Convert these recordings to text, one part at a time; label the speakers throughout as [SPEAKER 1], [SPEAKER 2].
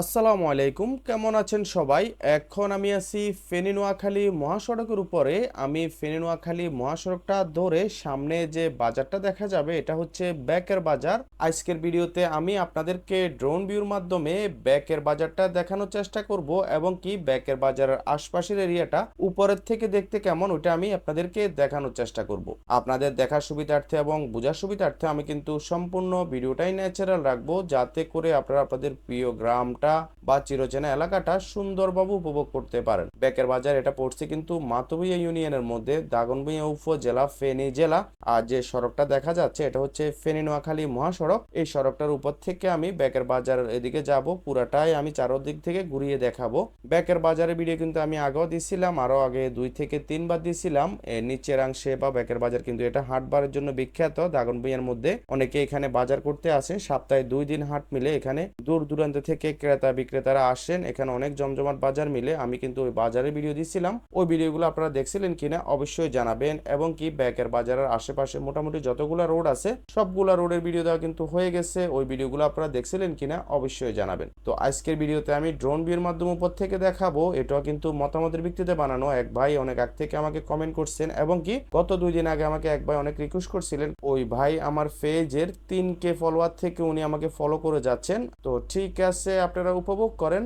[SPEAKER 1] আসসালামু আলাইকুম, কেমন আছেন সবাই? এখন আমি আছি ফেনী নোয়াখালী মহাসড়কের উপরে। আমি ফেনী নোয়াখালী মহাসড়কটা ধরে সামনে যে বাজারটা দেখা যাবে, এটা হচ্ছে ব্যাকের বাজার। আজকের ভিডিওতে আমি আপনাদেরকে ড্রোন ভিউর মাধ্যমে ব্যাকের বাজারটা দেখানোর চেষ্টা করব এবং কি ব্যাকের বাজারের আশপাশের এরিয়াটা উপরের থেকে দেখতে কেমন, ওটা আমি আপনাদেরকে দেখানোর চেষ্টা করব। আপনাদের দেখার সুবিধার্থে এবং বোঝার সুবিধার্থে আমি কিন্তু সম্পূর্ণ ভিডিওটাই ন্যাচারাল রাখব, যাতে করে আপনারা আপনাদের প্রিয় গ্রামটা বা চিরচেনা এলাকাটা সুন্দরভাবে উপভোগ করতে পারেন। বেকের বাজার এটা পড়ছে কিন্তু মাতবইয়া ইউনিয়নের মধ্যে দাগনভূঞা উপজেলা, ফেনী জেলা। আর যে সড়কটা দেখা যাচ্ছে এটা হচ্ছে ফেনী নোয়াখালী মহাসড়ক। এই সড়কটার উপর থেকে আমি বেকের বাজার এদিকে যাব, পুরাটাই আমি চারোদিক থেকে ঘুরিয়ে দেখাবো। বেকের বাজারের ভিডিও কিন্তু আমি আগেও দিছিলাম আরও আগে দুই থেকে তিনবার দিছিলাম। এর নিচের অংশে বা বেকের বাজার কিন্তু এটা হাটবারের জন্য বিখ্যাত। দাগনভূঞার মধ্যে অনেকে এখানে বাজার করতে আসেন, সপ্তাহে দুই দিন হাট মিলে এখানে দূর দূরান্ত থেকে ক্রেতা বিক্রেতারা আসেন এখানে অনেক জমজমাট বাজার মিলে আমি কিন্তু ওই বাজারের ভিডিও দিছিলাম ওই ভিডিওগুলো আপনারা দেখছিলেন কিনা অবশ্যই জানাবেন এবং কি ব্যাকের বাজারের আশেপাশে মোটামুটি যতগুলা রোড আছে, সবগুলা রোডের ভিডিও দেওয়া কিন্তু হয়ে গেছে। ওই ভিডিওগুলো আপনারা দেখছিলেন কিনা অবশ্যই জানাবেন। তো আজকের ভিডিওতে আমি ড্রোন ভিউর মাধ্যমে উপর থেকে দেখাবো। এটাও কিন্তু মতামতের ভিত্তিতে বানানো। এক ভাই অনেক আগ থেকে আমাকে কমেন্ট করছেন এবং কি গত দুই দিন আগে আমাকে এক ভাই অনেক রিকোয়েস্ট করছিলেন। ওই ভাই আমার পেজের তিন কে ফলোয়ার থেকে উনি আমাকে ফলো করে যাচ্ছেন। তো ঠিক আছে আপনারা উপভোগ করেন।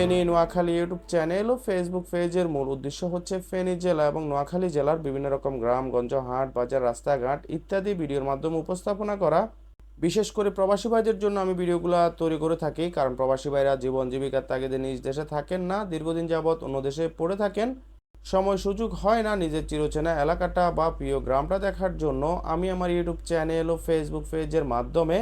[SPEAKER 1] ফেনী, নোয়াখালী ইউটিউব চ্যানেল ও ফেসবুক পেজের মূল উদ্দেশ্য হচ্ছে ফেনী জেলা এবং নোয়াখালী জেলার বিভিন্ন রকম গ্রামগঞ্জ, হাট, বাজার, রাস্তাঘাট ইত্যাদি ভিডিওর মাধ্যমে উপস্থাপনা করা। বিশেষ করে প্রবাসী ভাইদের জন্য আমি ভিডিওগুলো তৈরি করে থাকি, কারণ প্রবাসী ভাইরা জীবন জীবিকার তাগিদে নিজ দেশে থাকেন না, দীর্ঘদিন যাবৎ অন্য দেশে পড়ে থাকেন। সময় সুযোগ হয় না নিজের চিরচেনা এলাকাটা বা প্রিয় গ্রামটা দেখার জন্য। আমি আমার ইউটিউব চ্যানেল ও ফেসবুক পেজের মাধ্যমে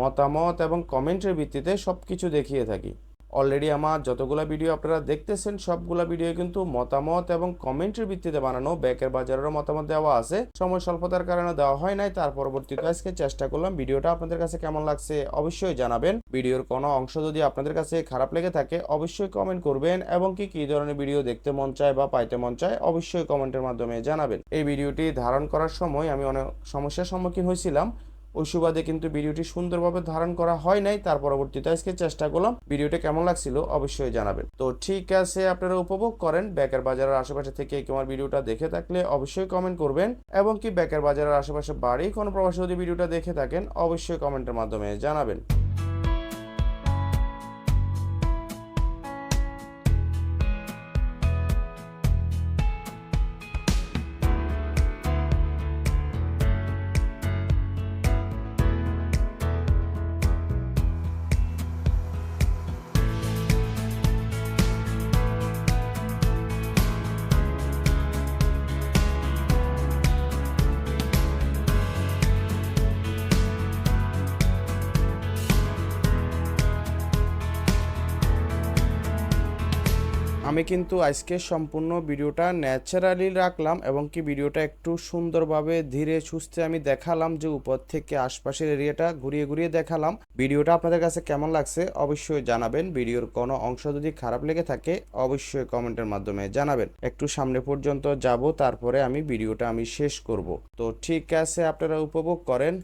[SPEAKER 1] মতামত এবং কমেন্টের ভিত্তিতে সব কিছু দেখিয়ে থাকি। অলরেডি আমার যতগুলো ভিডিও আপনারা দেখতেছেন, সবগুলো ভিডিও কিন্তু মতামত এবং কমেন্টের ভিত্তিতে বানানো ব্যাকের বাজারেরও মতামত দেওয়া আছে। সময় স্বল্পতার কারণে দেওয়া হয় নাই, তার পরবর্তীতে আজকে চেষ্টা করলাম ভিডিওটা আপনাদের কাছে কেমন লাগছে অবশ্যই জানাবেন। ভিডিওর কোনো অংশ যদি আপনাদের কাছে খারাপ লেগে থাকে, অবশ্যই কমেন্ট করবেন এবং কি কি ধরনের ভিডিও দেখতে মন চায় বা পাইতে মন চায়, অবশ্যই কমেন্টের মাধ্যমে জানাবেন। এই ভিডিওটি ধারণ করার সময় আমি অনেক সমস্যার সম্মুখীন হয়েছিলাম। ওই সুবাদে কিন্তু ভিডিওটি সুন্দরভাবে ধারণ করা হয় নাই। তার পরবর্তীতে আজকে চেষ্টা করলাম ভিডিওটা কেমন লাগছিল অবশ্যই জানাবেন। তো ঠিক আছে, আপনারা উপভোগ করেন ব্যাকার বাজারের আশেপাশে থেকে কেউ আমার ভিডিওটা দেখে থাকলে অবশ্যই কমেন্ট করবেন এবং কি বেকার বাজারের আশেপাশে বাড়ি কোনো প্রবাসী যদি ভিডিওটা দেখে থাকেন, অবশ্যই কমেন্টের মাধ্যমে জানাবেন। আমি কিন্তু আজকে সম্পূর্ণ ভিডিওটা ন্যাচারালি রাখলাম এবং কি ভিডিওটা একটু সুন্দরভাবে ধীরে সুস্থে আমি দেখালাম যে উপর থেকে আশপাশের এরিয়াটা ঘুরিয়ে ঘুরিয়ে দেখালাম। ভিডিওটা আপনাদের কাছে কেমন লাগছে অবশ্যই জানাবেন। ভিডিওর কোনো অংশ যদি খারাপ লেগে থাকে অবশ্যই কমেন্টের মাধ্যমে জানাবেন। একটু সামনে পর্যন্ত যাব, তারপরে আমি ভিডিওটা আমি শেষ করব। তো ঠিক আছে, আপনারা উপভোগ করেন।